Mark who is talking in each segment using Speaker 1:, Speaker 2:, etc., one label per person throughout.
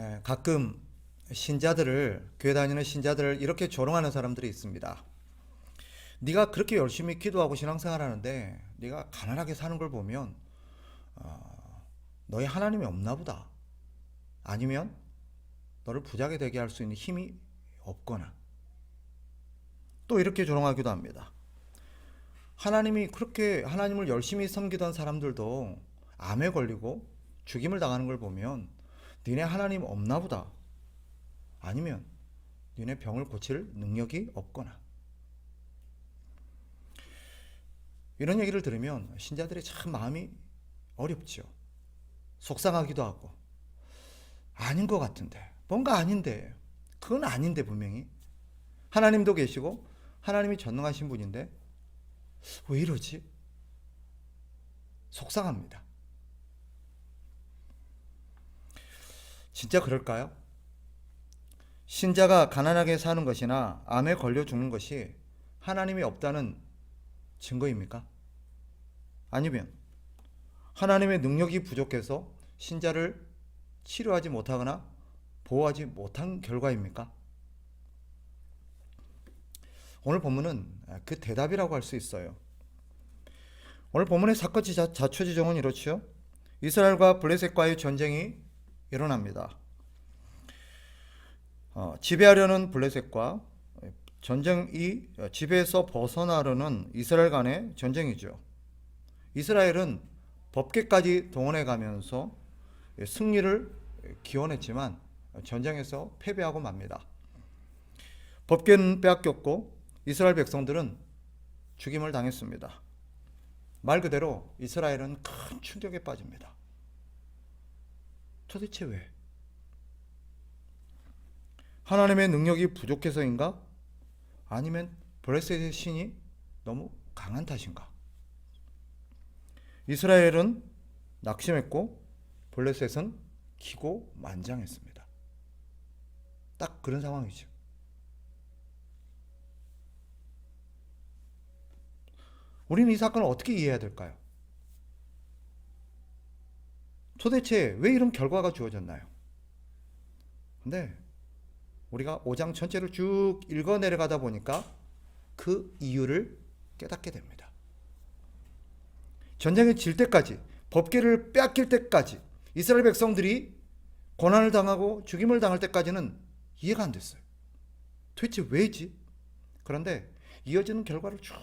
Speaker 1: 에, 가끔 신자들을 교회 다니는 신자들을 이렇게 조롱하는 사람들이 있습니다. 네가 그렇게 열심히 기도하고 신앙생활하는데 네가 가난하게 사는 걸 보면 어, 너희 하나님이 없나 보다. 아니면 너를 부자게 되게 할 수 있는 힘이 없거나 또 이렇게 조롱하기도 합니다. 하나님이 그렇게 하나님을 열심히 섬기던 사람들도 암에 걸리고 죽임을 당하는 걸 보면 니네 하나님 없나 보다. 아니면 니네 병을 고칠 능력이 없거나 이런 얘기를 들으면 신자들이 참 마음이 어렵죠. 속상하기도 하고 아닌 것 같은데 뭔가 아닌데 그건 아닌데 분명히 하나님도 계시고 하나님이 전능하신 분인데 왜 이러지? 속상합니다. 진짜 그럴까요? 신자가 가난하게 사는 것이나 암에 걸려 죽는 것이 하나님이 없다는 증거입니까? 아니면 하나님의 능력이 부족해서 신자를 치료하지 못하거나 보호하지 못한 결과입니까? 오늘 본문은 그 대답이라고 할 수 있어요. 오늘 본문의 사건지 자- 자초지종은 이렇죠. 이스라엘과 블레셋과의 전쟁이 일어납니다. 어, 지배하려는 블레셋과 전쟁이 지배에서 벗어나려는 이스라엘 간의 전쟁이죠. 이스라엘은 법계까지 동원해 가면서 승리를 기원했지만 전쟁에서 패배하고 맙니다. 법계는 빼앗겼고 이스라엘 백성들은 죽임을 당했습니다. 말 그대로 이스라엘은 큰 충격에 빠집니다. 도대체 왜? 하나님의 능력이 부족해서인가? 아니면 블레셋의 신이 너무 강한 탓인가? 이스라엘은 낙심했고 블레셋은 기고 만장했습니다. 딱 그런 상황이죠. 우리는 이 사건을 어떻게 이해해야 될까요? 도대체 왜 이런 결과가 주어졌나요? 근데 우리가 5장 전체를 쭉 읽어 내려가다 보니까 그 이유를 깨닫게 됩니다. 전쟁이 질 때까지 법계를 빼앗길 때까지 이스라엘 백성들이 고난을 당하고 죽임을 당할 때까지는 이해가 안 됐어요. 도대체 왜지? 그런데 이어지는 결과를 쭉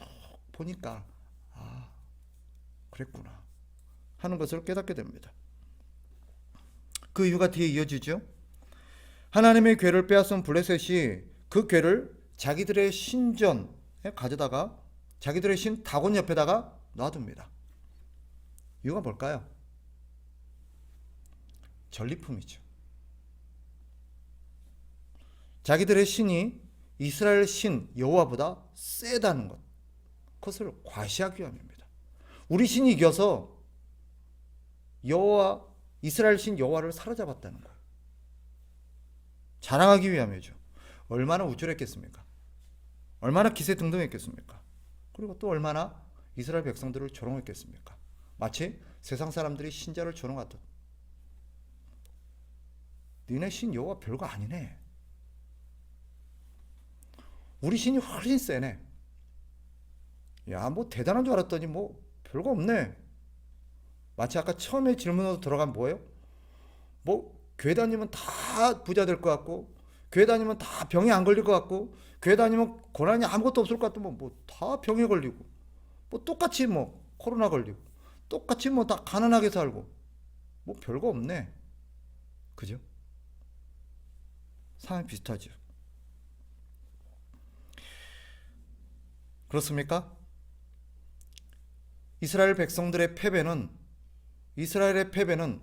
Speaker 1: 보니까 아 그랬구나 하는 것을 깨닫게 됩니다. 그 이유가 뒤에 이어지죠. 하나님의 괴를 빼앗은 블레셋이 그 괴를 자기들의 신전에 가져다가 자기들의 신 다곤 옆에다가 놔둡니다. 이유가 뭘까요? 전리품이죠. 자기들의 신이 이스라엘 신 여호와보다 세다는 것. 그것을 과시하기 위함입니다. 우리 신이 이겨서 여호와 이스라엘 신 여호와를 사로잡았다는 거예요. 자랑하기 위함이죠. 얼마나 우쭐했겠습니까? 얼마나 기세등등했겠습니까? 그리고 또 얼마나 이스라엘 백성들을 조롱했겠습니까? 마치 세상 사람들이 신자를 조롱하듯. 니네 신 여호와 별거 아니네. 우리 신이 훨씬 세네. 야, 뭐 대단한 줄 알았더니 뭐 별거 없네. 마치 아까 처음에 질문으로 들어간 뭐예요? 뭐 교회 다니면 다 부자 될 것 같고 교회 다니면 다 병에 안 걸릴 것 같고 교회 다니면 고난이 아무것도 없을 것 같으면 뭐 다 병에 걸리고 뭐 똑같이 뭐 코로나 걸리고 똑같이 뭐 다 가난하게 살고 뭐 별거 없네. 그죠? 상황이 비슷하죠. 그렇습니까? 이스라엘 백성들의 패배는 이스라엘의 패배는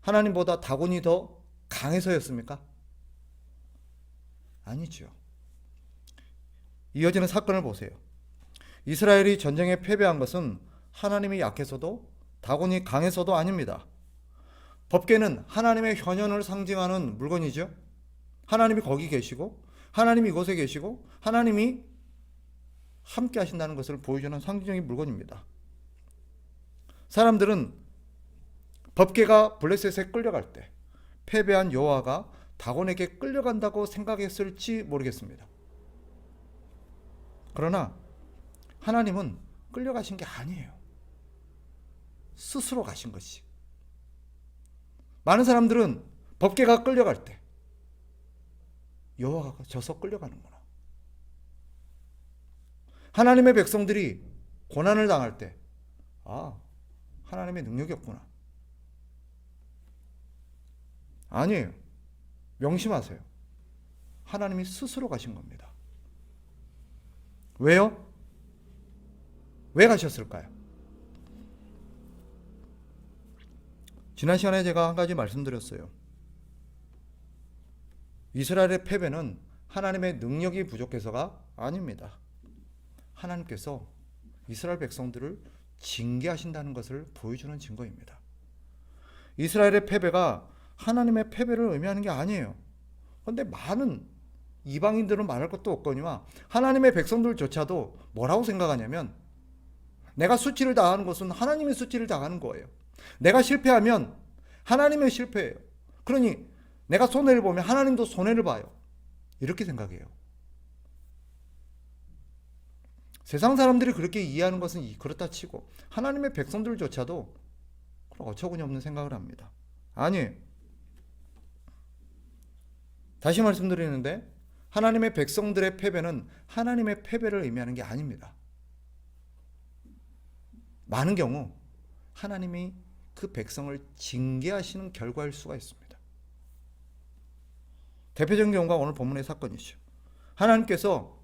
Speaker 1: 하나님보다 다곤이 더 강해서였습니까? 아니죠. 이어지는 사건을 보세요. 이스라엘이 전쟁에 패배한 것은 하나님이 약해서도 다곤이 강해서도 아닙니다. 법계는 하나님의 현현을 상징하는 물건이죠. 하나님이 거기 계시고 하나님이 이곳에 계시고 하나님이 함께 하신다는 것을 보여주는 상징적인 물건입니다. 사람들은 법계가 블레셋에 끌려갈 때 패배한 여호와가 다곤에게 끌려간다고 생각했을지 모르겠습니다. 그러나 하나님은 끌려가신 게 아니에요. 스스로 가신 것이. 많은 사람들은 법계가 끌려갈 때 여호와가 져서 끌려가는구나. 하나님의 백성들이 고난을 당할 때 아, 하나님의 능력이 없구나. 아니에요. 명심하세요. 하나님이 스스로 가신 겁니다. 왜요? 왜 가셨을까요? 지난 시간에 제가 한 가지 말씀드렸어요. 이스라엘의 패배는 하나님의 능력이 부족해서가 아닙니다. 하나님께서 이스라엘 백성들을 징계하신다는 것을 보여주는 증거입니다. 이스라엘의 패배가 하나님의 패배를 의미하는 게 아니에요. 그런데 많은 이방인들은 말할 것도 없거니와 하나님의 백성들조차도 뭐라고 생각하냐면 내가 수치를 당하는 것은 하나님의 수치를 당하는 거예요. 내가 실패하면 하나님의 실패예요. 그러니 내가 손해를 보면 하나님도 손해를 봐요. 이렇게 생각해요. 세상 사람들이 그렇게 이해하는 것은 그렇다 치고 하나님의 백성들조차도 어처구니 없는 생각을 합니다. 아니 다시 말씀드리는데 하나님의 백성들의 패배는 하나님의 패배를 의미하는 게 아닙니다. 많은 경우 하나님이 그 백성을 징계하시는 결과일 수가 있습니다. 대표적인 경우가 오늘 본문의 사건이죠. 하나님께서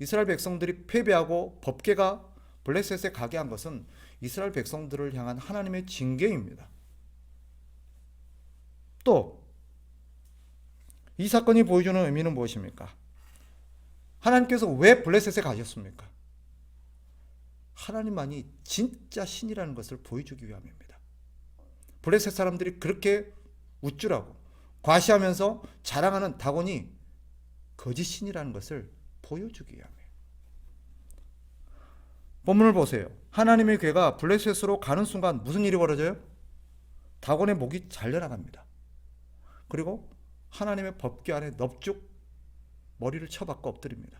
Speaker 1: 이스라엘 백성들이 패배하고 법계가 블레셋에 가게 한 것은 이스라엘 백성들을 향한 하나님의 징계입니다. 또 이 사건이 보여주는 의미는 무엇입니까? 하나님께서 왜 블레셋에 가셨습니까? 하나님만이 진짜 신이라는 것을 보여주기 위함입니다. 블레셋 사람들이 그렇게 우쭐하고 과시하면서 자랑하는 다곤이 거짓 신이라는 것을 보여주기 위함이에요. 본문을 보세요. 하나님의 괴가 블레셋으로 가는 순간 무슨 일이 벌어져요? 다곤의 목이 잘려나갑니다. 그리고 하나님의 법궤 안에 넙죽 머리를 쳐박고 엎드립니다.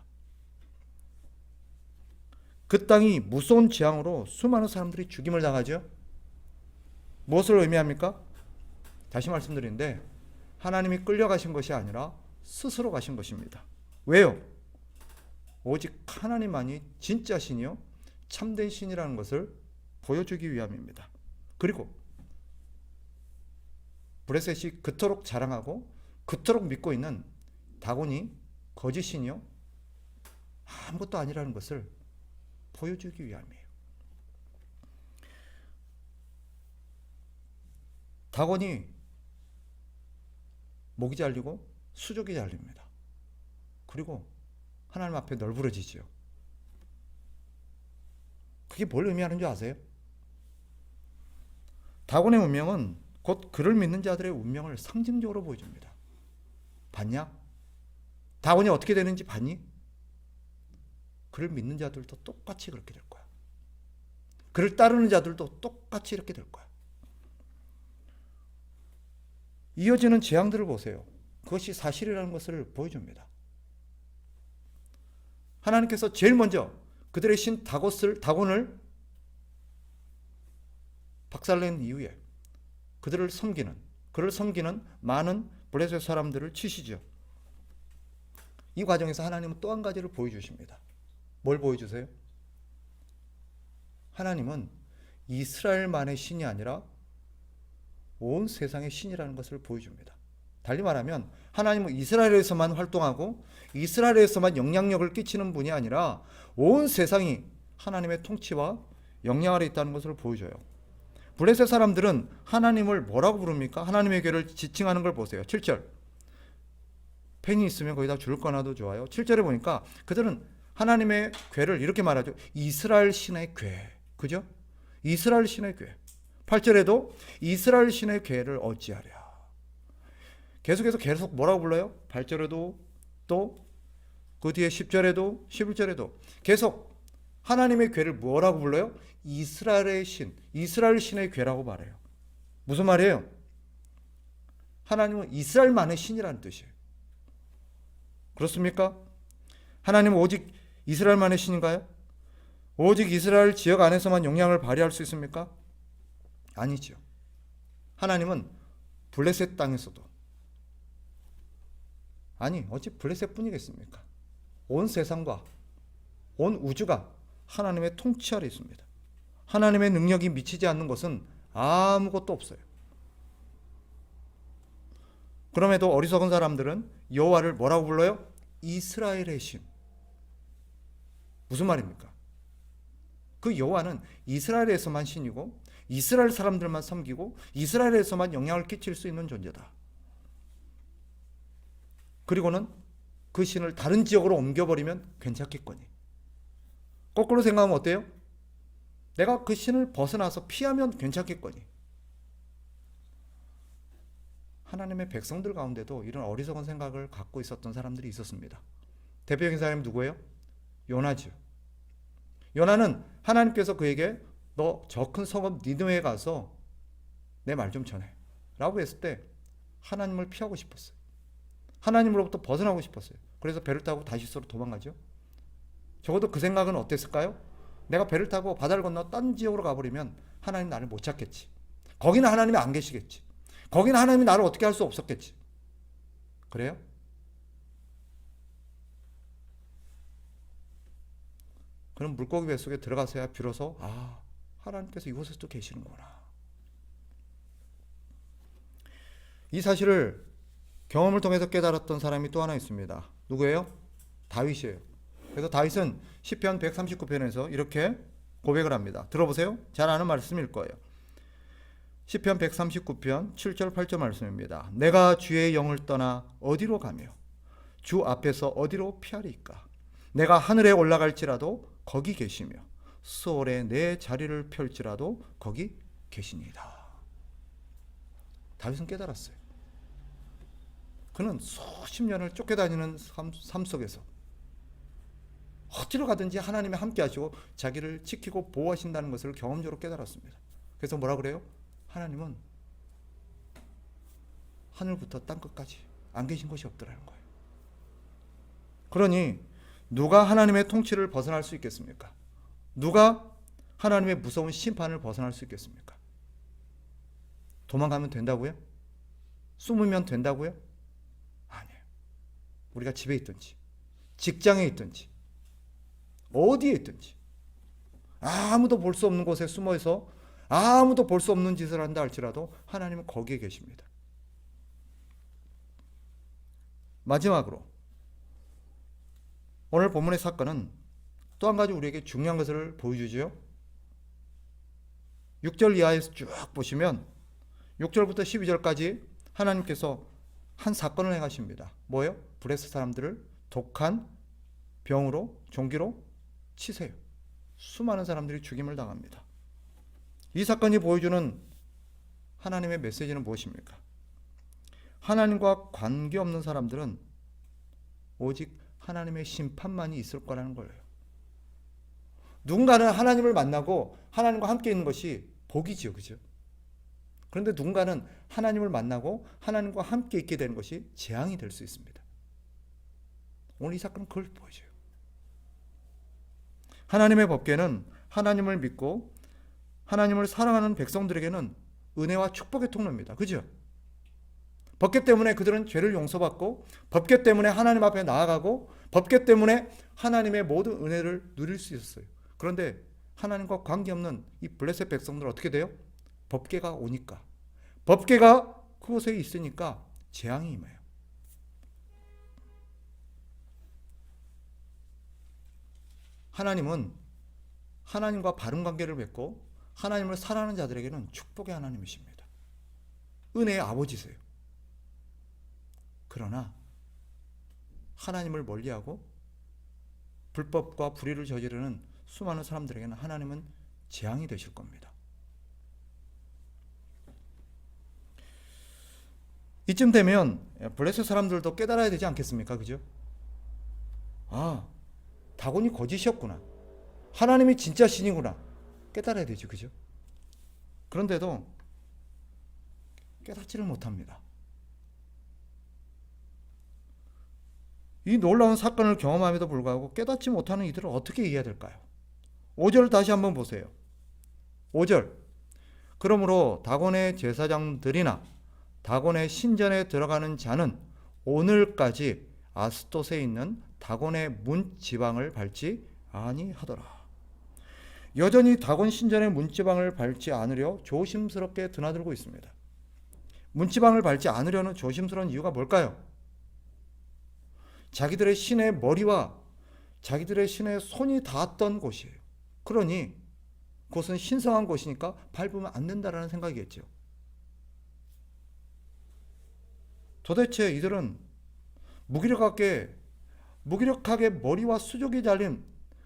Speaker 1: 그 땅이 무서운 재앙으로 수많은 사람들이 죽임을 당하죠. 무엇을 의미합니까? 다시 말씀드리는데 하나님이 끌려가신 것이 아니라 스스로 가신 것입니다. 왜요? 오직 하나님만이 진짜 신이요 참된 신이라는 것을 보여주기 위함입니다. 그리고 브레셋이 그토록 자랑하고 그토록 믿고 있는 다곤이 거짓 신이요 아무것도 아니라는 것을 보여주기 위함이에요. 다곤이 목이 잘리고 수족이 잘립니다. 그리고 하나님 앞에 널브러지지요. 그게 뭘 의미하는 줄 아세요? 다곤의 운명은 곧 그를 믿는 자들의 운명을 상징적으로 보여줍니다. 봤냐? 다곤이 어떻게 되는지 봤니? 그를 믿는 자들도 똑같이 그렇게 될 거야. 그를 따르는 자들도 똑같이 이렇게 될 거야. 이어지는 재앙들을 보세요. 그것이 사실이라는 것을 보여줍니다. 하나님께서 제일 먼저 그들의 신 다곤을 다곤을 박살낸 이후에 그들을 섬기는 그를 섬기는 많은 블레셋 사람들을 치시죠. 이 과정에서 하나님은 또 한 가지를 보여주십니다. 뭘 보여주세요? 하나님은 이스라엘만의 신이 아니라 온 세상의 신이라는 것을 보여줍니다. 달리 말하면 하나님은 이스라엘에서만 활동하고 이스라엘에서만 영향력을 끼치는 분이 아니라 온 세상이 하나님의 통치와 영향 아래 있다는 것을 보여줘요. 블레셋 사람들은 하나님을 뭐라고 부릅니까? 하나님의 괴를 지칭하는 걸 보세요. 7절. 펜이 있으면 거기다 줄 거나도 좋아요. 7절에 보니까 그들은 하나님의 괴를 이렇게 말하죠. 이스라엘 신의 괴. 그죠? 이스라엘 신의 괴. 8절에도 이스라엘 신의 괴를 어찌하랴. 계속해서 계속 뭐라고 불러요? 8절에도 또 그 뒤에 10절에도 11절에도 계속 하나님의 괴를 뭐라고 불러요? 이스라엘의 신, 이스라엘 신의 괴라고 말해요. 무슨 말이에요? 하나님은 이스라엘만의 신이라는 뜻이에요. 그렇습니까? 하나님은 오직 이스라엘만의 신인가요? 오직 이스라엘 지역 안에서만 영향을 발휘할 수 있습니까? 아니죠. 하나님은 블레셋 땅에서도 아니 어찌 블레셋 뿐이겠습니까? 온 세상과 온 우주가 하나님의 통치 아래 있습니다. 하나님의 능력이 미치지 않는 것은 아무것도 없어요. 그럼에도 어리석은 사람들은 여호와를 뭐라고 불러요? 이스라엘의 신. 무슨 말입니까? 그 여호와는 이스라엘에서만 신이고 이스라엘 사람들만 섬기고 이스라엘에서만 영향을 끼칠 수 있는 존재다. 그리고는 그 신을 다른 지역으로 옮겨버리면 괜찮겠거니. 거꾸로 생각하면 어때요? 내가 그 신을 벗어나서 피하면 괜찮겠거니. 하나님의 백성들 가운데도 이런 어리석은 생각을 갖고 있었던 사람들이 있었습니다. 대표적인 사람이 누구예요? 요나죠. 요나는 하나님께서 그에게 너 저 큰 성읍 니느웨에 가서 내 말 좀 전해. 라고 했을 때 하나님을 피하고 싶었어요. 하나님으로부터 벗어나고 싶었어요. 그래서 배를 타고 다시스로 도망가죠. 적어도 그 생각은 어땠을까요? 내가 배를 타고 바다를 건너 딴 지역으로 가버리면 하나님 나를 못 찾겠지. 거기는 하나님이 안 계시겠지. 거기는 하나님이 나를 어떻게 할 수 없었겠지. 그래요? 그럼 물고기 뱃속에 들어가서야 비로소 아 하나님께서 이곳에도 계시는구나. 이 사실을 경험을 통해서 깨달았던 사람이 또 하나 있습니다. 누구예요? 다윗이에요. 그래서 다윗은 시편 139편에서 이렇게 고백을 합니다. 들어보세요. 잘 아는 말씀일 거예요. 시편 139편 7절 8절 말씀입니다. 내가 주의 영을 떠나 어디로 가며 주 앞에서 어디로 피하리까? 내가 하늘에 올라갈지라도 거기 계시며 수월에 내 자리를 펼지라도 거기 계시니이다. 다윗은 깨달았어요. 그는 수십 년을 쫓겨다니는 삶, 삶 속에서 어디로 가든지 하나님이 함께 하시고 자기를 지키고 보호하신다는 것을 경험적으로 깨달았습니다. 그래서 뭐라 그래요? 하나님은 하늘부터 땅 끝까지 안 계신 곳이 없더라는 거예요. 그러니 누가 하나님의 통치를 벗어날 수 있겠습니까? 누가 하나님의 무서운 심판을 벗어날 수 있겠습니까? 도망가면 된다고요? 숨으면 된다고요? 우리가 집에 있든지, 직장에 있든지, 어디에 있든지, 아무도 볼 수 없는 곳에 숨어서 아무도 볼 수 없는 짓을 한다 할지라도 하나님은 거기에 계십니다. 마지막으로 오늘 본문의 사건은 또 한 가지 우리에게 중요한 것을 보여주죠. 6절 이하에서 쭉 보시면 6절부터 12절까지 하나님께서 한 사건을 행하십니다. 뭐예요? 브레스 사람들을 독한 병으로 종기로 치세요. 수많은 사람들이 죽임을 당합니다. 이 사건이 보여주는 하나님의 메시지는 무엇입니까? 하나님과 관계없는 사람들은 오직 하나님의 심판만이 있을 거라는 거예요. 누군가는 하나님을 만나고 하나님과 함께 있는 것이 복이지요. 그죠? 그런데 누군가는 하나님을 만나고 하나님과 함께 있게 되는 것이 재앙이 될 수 있습니다. 오늘 이 사건은 그걸 보여줘요. 하나님의 법궤는 하나님을 믿고 하나님을 사랑하는 백성들에게는 은혜와 축복의 통로입니다. 그죠? 법궤 때문에 그들은 죄를 용서받고 법궤 때문에 하나님 앞에 나아가고 법궤 때문에 하나님의 모든 은혜를 누릴 수 있었어요. 그런데 하나님과 관계없는 이 블레셋 백성들은 어떻게 돼요? 법궤가 오니까 법궤가 그곳에 있으니까 재앙이 임해요. 하나님은 하나님과 바른 관계를 맺고 하나님을 사랑하는 자들에게는 축복의 하나님이십니다. 은혜의 아버지세요. 그러나 하나님을 멀리하고 불법과 불의를 저지르는 수많은 사람들에게는 하나님은 재앙이 되실 겁니다. 이쯤 되면 블레셋 사람들도 깨달아야 되지 않겠습니까? 그죠? 아, 다곤이 거짓이었구나. 하나님이 진짜 신이구나. 깨달아야 되죠. 그죠? 그런데도 깨닫지를 못합니다. 이 놀라운 사건을 경험함에도 불구하고 깨닫지 못하는 이들을 어떻게 이해해야 될까요? 5절 다시 한번 보세요. 5절. 그러므로 다곤의 제사장들이나 다곤의 신전에 들어가는 자는 오늘까지 아스돗에 있는 다곤의 문 지방을 밟지 아니하더라. 여전히 다곤 신전의 문지방을 밟지 않으려 조심스럽게 드나들고 있습니다. 문지방을 밟지 않으려는 조심스러운 이유가 뭘까요? 자기들의 신의 머리와 자기들의 신의 손이 닿았던 곳이에요. 그러니 그것은 신성한 곳이니까 밟으면 안 된다라는 생각이겠죠. 도대체 이들은 무기력하게 무기력하게 머리와 수족이 잘린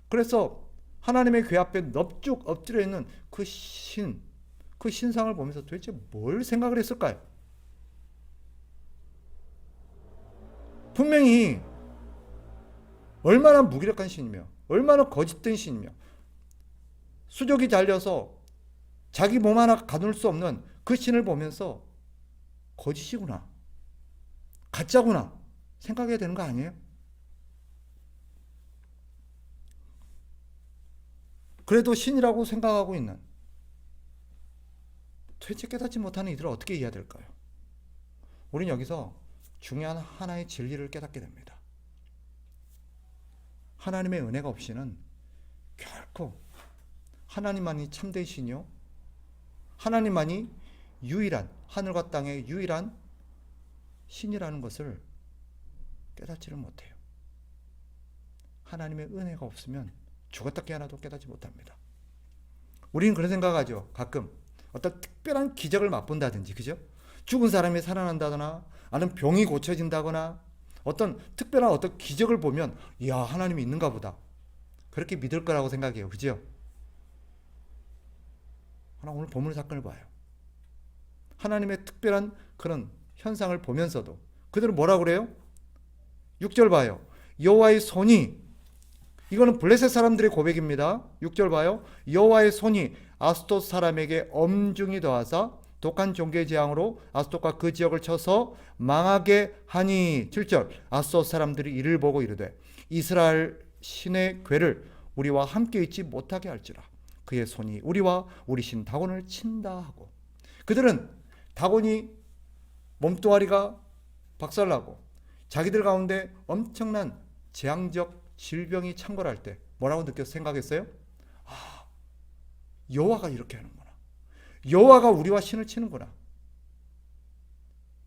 Speaker 1: 그래서 하나님의 궤 앞에 넙죽 엎드려 있는 그 신, 그 신상을 보면서 도대체 뭘 생각을 했을까요? 분명히 얼마나 무기력한 신이며 얼마나 거짓된 신이며 수족이 잘려서 자기 몸 하나 가둘 수 없는 그 신을 보면서 거짓이구나 가짜구나 생각해야 되는 거 아니에요? 그래도 신이라고 생각하고 있는 도대체 깨닫지 못하는 이들을 어떻게 이해해야 될까요? 우린 여기서 중요한 하나의 진리를 깨닫게 됩니다. 하나님의 은혜가 없이는 결코 하나님만이 신이요 하나님만이 유일한 하늘과 땅의 유일한 신이라는 것을 깨닫지를 못해요. 하나님의 은혜가 없으면 죽었다 깨어나도 깨닫지 못합니다. 우리는 그런 생각하죠. 가끔 어떤 특별한 기적을 맛본다든지, 그죠? 죽은 사람이 살아난다거나, 아니면 병이 고쳐진다거나, 어떤 특별한 어떤 기적을 보면, 이야, 하나님이 있는가 보다. 그렇게 믿을 거라고 생각해요. 그죠? 하나 오늘 보물 사건을 봐요. 하나님의 특별한 그런 현상을 보면서도 그들은 뭐라고 그래요? 6절 봐요. 여호와의 손이 이거는 블레셋 사람들의 고백입니다. 6절 봐요. 여호와의 손이 아스토스 사람에게 엄중히 더하사 독한 종교의 재앙으로 아스토가 그 지역을 쳐서 망하게 하니 7절 아스토스 사람들이 이를 보고 이르되 이스라엘 신의 괴를 우리와 함께 있지 못하게 할지라 그의 손이 우리와 우리 신 다곤을 친다 하고 그들은 다곤이 몸뚱아리가 박살나고 자기들 가운데 엄청난 재앙적 질병이 창궐할 때 뭐라고 느껴 생각했어요? 아, 여호와가 이렇게 하는구나. 여호와가 우리와 신을 치는구나.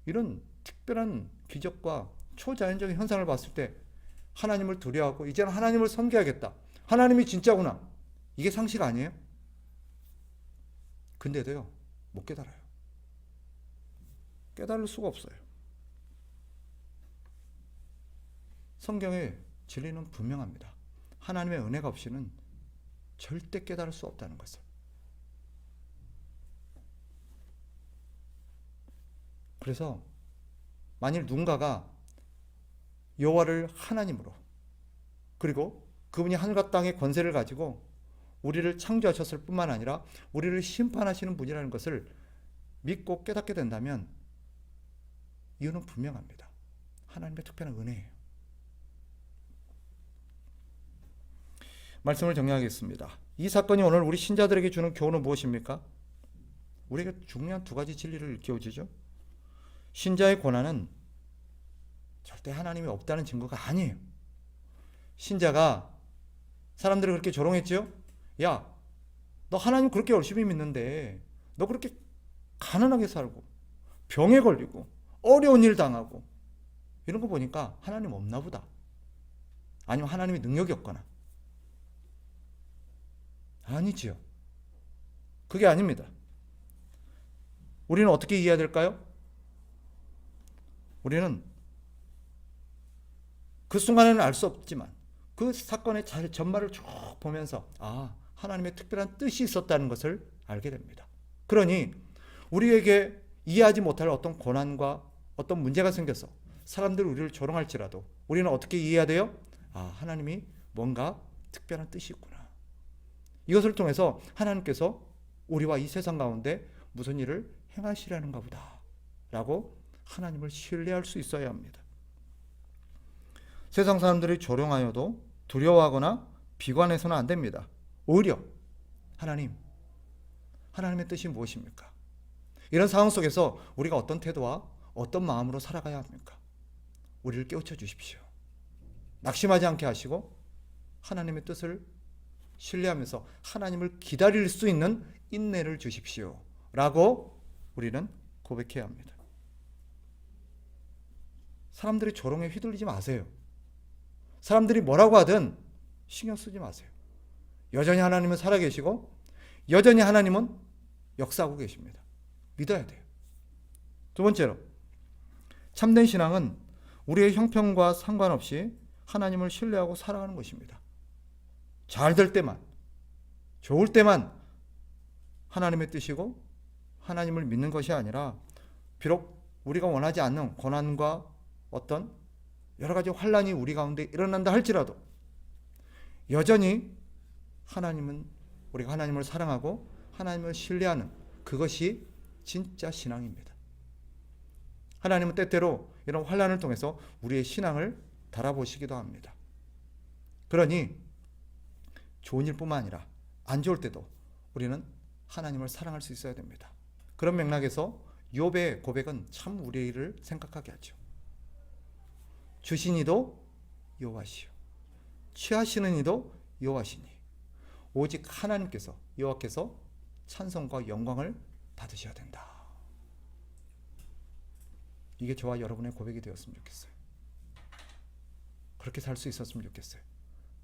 Speaker 1: 이런 특별한 기적과 초자연적인 현상을 봤을 때 하나님을 두려워하고 이제는 하나님을 섬겨야겠다. 하나님이 진짜구나. 이게 상식 아니에요? 근데도요, 못 깨달아요. 깨달을 수가 없어요. 성경에 진리는 분명합니다. 하나님의 은혜가 없이는 절대 깨달을 수 없다는 것을. 그래서 만일 누군가가 여호와를 하나님으로 그리고 그분이 하늘과 땅의 권세를 가지고 우리를 창조하셨을 뿐만 아니라 우리를 심판하시는 분이라는 것을 믿고 깨닫게 된다면 이유는 분명합니다. 하나님의 특별한 은혜예요. 말씀을 정리하겠습니다. 이 사건이 오늘 우리 신자들에게 주는 교훈은 무엇입니까? 우리가 중요한 두 가지 진리를 일깨워주죠. 신자의 고난은 절대 하나님이 없다는 증거가 아니에요. 신자가 사람들이 그렇게 조롱했죠? 야, 너 하나님 그렇게 열심히 믿는데 너 그렇게 가난하게 살고 병에 걸리고 어려운 일 당하고 이런 거 보니까 하나님 없나 보다. 아니면 하나님이 능력이 없거나 아니지요. 그게 아닙니다. 우리는 어떻게 이해해야 될까요? 우리는 그 순간에는 알 수 없지만 그 사건의 전말을 쭉 보면서 아 하나님의 특별한 뜻이 있었다는 것을 알게 됩니다. 그러니 우리에게 이해하지 못할 어떤 고난과 어떤 문제가 생겨서 사람들이 우리를 조롱할지라도 우리는 어떻게 이해해야 돼요? 아 하나님이 뭔가 특별한 뜻이 있구나. 이것을 통해서 하나님께서 우리와 이 세상 가운데 무슨 일을 행하시려는가 보다. 라고 하나님을 신뢰할 수 있어야 합니다. 세상 사람들이 조롱하여도 두려워하거나 비관해서는 안 됩니다. 오히려 하나님, 하나님의 뜻이 무엇입니까? 이런 상황 속에서 우리가 어떤 태도와 어떤 마음으로 살아가야 합니까? 우리를 깨우쳐 주십시오. 낙심하지 않게 하시고 하나님의 뜻을 신뢰하면서 하나님을 기다릴 수 있는 인내를 주십시오. 라고 우리는 고백해야 합니다. 사람들이 조롱에 휘둘리지 마세요. 사람들이 뭐라고 하든 신경 쓰지 마세요. 여전히 하나님은 살아계시고 여전히 하나님은 역사하고 계십니다. 믿어야 돼요. 두 번째로 참된 신앙은 우리의 형편과 상관없이 하나님을 신뢰하고 살아가는 것입니다. 잘 될 때만, 좋을 때만 하나님의 뜻이고 하나님을 믿는 것이 아니라 비록 우리가 원하지 않는 고난과 어떤 여러 가지 환란이 우리 가운데 일어난다 할지라도 여전히 하나님은 우리가 하나님을 사랑하고 하나님을 신뢰하는 그것이 진짜 신앙입니다. 하나님은 때때로 이런 환란을 통해서 우리의 신앙을 달아보시기도 합니다. 그러니 좋은 일뿐만 아니라 안 좋을 때도 우리는 하나님을 사랑할 수 있어야 됩니다. 그런 맥락에서 욥의 고백은 참 우리를 생각하게 하죠. 주신 이도 여호와시요 취하시는 이도 여호와시니 오직 하나님께서 여호와께서 찬송과 영광을 받으셔야 된다. 이게 저와 여러분의 고백이 되었으면 좋겠어요. 그렇게 살 수 있었으면 좋겠어요.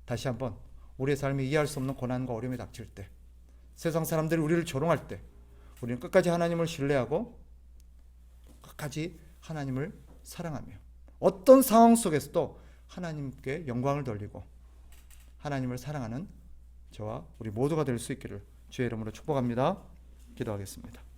Speaker 1: 다시 한번 우리의 삶에 이해할 수 없는 고난과 어려움이 닥칠 때 세상 사람들이 우리를 조롱할 때 우리는 끝까지 하나님을 신뢰하고 끝까지 하나님을 사랑하며 어떤 상황 속에서도 하나님께 영광을 돌리고 하나님을 사랑하는 저와 우리 모두가 될 수 있기를 주의 이름으로 축복합니다. 기도하겠습니다.